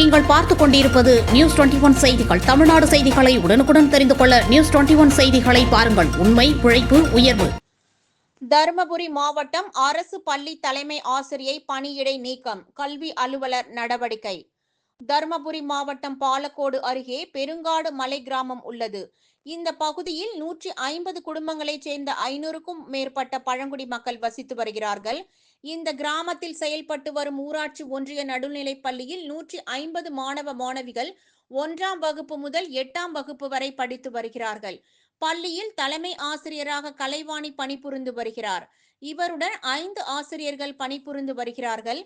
நீங்கள் பார்த்துக் கொண்டிருப்பது நியூஸ் டுவெண்டி ஒன் செய்திகள். தமிழ்நாடு செய்திகளை உடனுக்குடன் தெரிந்து கொள்ள நியூஸ் டுவெண்டி ஒன் செய்திகளை பாருங்கள். உண்மை உழைப்பு உயர்வு. தருமபுரி மாவட்டம் அரசு பள்ளி தலைமை ஆசிரியை பணியிடை நீக்கம். கல்வி அலுவலர் நடவடிக்கை. தருமபுரி மாவட்டம் பாலக்கோடு அருகே பெருங்காடு மலை கிராமம் உள்ளது. இந்த பகுதியில் நூற்றி ஐம்பது குடும்பங்களைச் சேர்ந்த ஐநூறுக்கும் மேற்பட்ட பழங்குடி மக்கள் வசித்து வருகிறார்கள். இந்த கிராமத்தில் செயல்பட்டு வரும் ஊராட்சி ஒன்றிய நடுநிலைப் பள்ளியில் நூற்றி ஐம்பது மாணவ மாணவிகள் ஒன்றாம் வகுப்பு முதல் எட்டாம் வகுப்பு வரை படித்து வருகிறார்கள். பள்ளியில் தலைமை ஆசிரியராக கலைவாணி பணிபுரிந்து வருகிறார். இவருடன் ஐந்து ஆசிரியர்கள் பணிபுரிந்து வருகிறார்கள்.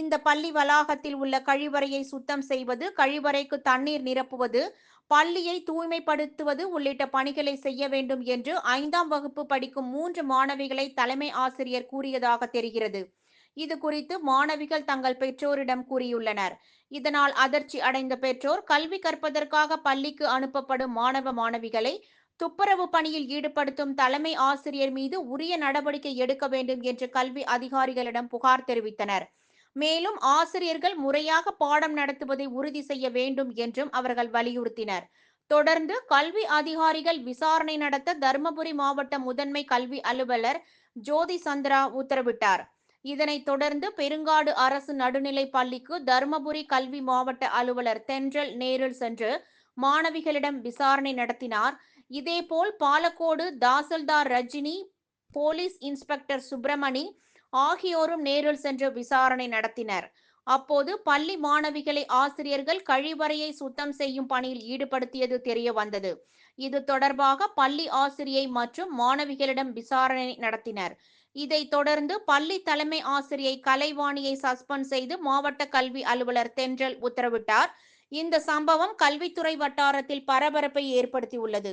இந்த பள்ளி வளாகத்தில் உள்ள கழிவறையை சுத்தம் செய்வது கழிவறைக்கு தண்ணீர் நிரப்புவது பள்ளியை தூய்மைப்படுத்துவது உள்ளிட்ட பணிகளை செய்ய வேண்டும் என்று ஐந்தாம் வகுப்பு படிக்கும் மூன்று மாணவிகளை தலைமை ஆசிரியர் கூறியதாக தெரிகிறது. இது குறித்து மாணவிகள் தங்கள் பெற்றோரிடம் கூறியுள்ளனர். இதனால் அதிர்ச்சி அடைந்த பெற்றோர் கல்வி கற்பதற்காக பள்ளிக்கு அனுப்பப்படும் மாணவ மாணவிகளை துப்புரவு பணியில் ஈடுபடுத்தும் தலைமை ஆசிரியர் மீது உரிய நடவடிக்கை எடுக்க வேண்டும் என்று கல்வி அதிகாரிகளிடம் புகார் தெரிவித்தனர். மேலும் ஆசிரியர்கள் முறையாக பாடம் நடத்துவதை உறுதி செய்ய வேண்டும் என்றும் அவர்கள் வலியுறுத்தினர். தொடர்ந்து கல்வி அதிகாரிகள் விசாரணை நடத்த தருமபுரி மாவட்ட முதன்மை கல்வி அலுவலர் ஜோதி சந்திரா உத்தரவிட்டார். இதனைத் தொடர்ந்து பெருங்காடு அரசு நடுநிலை பள்ளிக்கு தருமபுரி கல்வி மாவட்ட அலுவலர் தென்றல் நேரில் சென்று மாணவிகளிடம் விசாரணை நடத்தினார். இதேபோல் பாலக்கோடு தாசில்தார் ரஜினி போலீஸ் இன்ஸ்பெக்டர் சுப்பிரமணி ஆகியோரும் நேரில் சென்று விசாரணை நடத்தினர். அப்போது பள்ளி மாணவிகளை ஆசிரியர்கள் கழிவறையை சுத்தம் செய்யும் பணியில் ஈடுபடுத்தியது தெரிய வந்தது. இது தொடர்பாக பள்ளி ஆசிரியை மற்றும் மாணவிகளிடம் விசாரணை நடத்தினர். இதைத் தொடர்ந்து பள்ளி தலைமை ஆசிரியை கலைவாணியை சஸ்பெண்ட் செய்து மாவட்ட கல்வி அலுவலர் தென்றல் உத்தரவிட்டார். இந்த சம்பவம் கல்வித்துறை வட்டாரத்தில் பரபரப்பை ஏற்படுத்தியுள்ளது.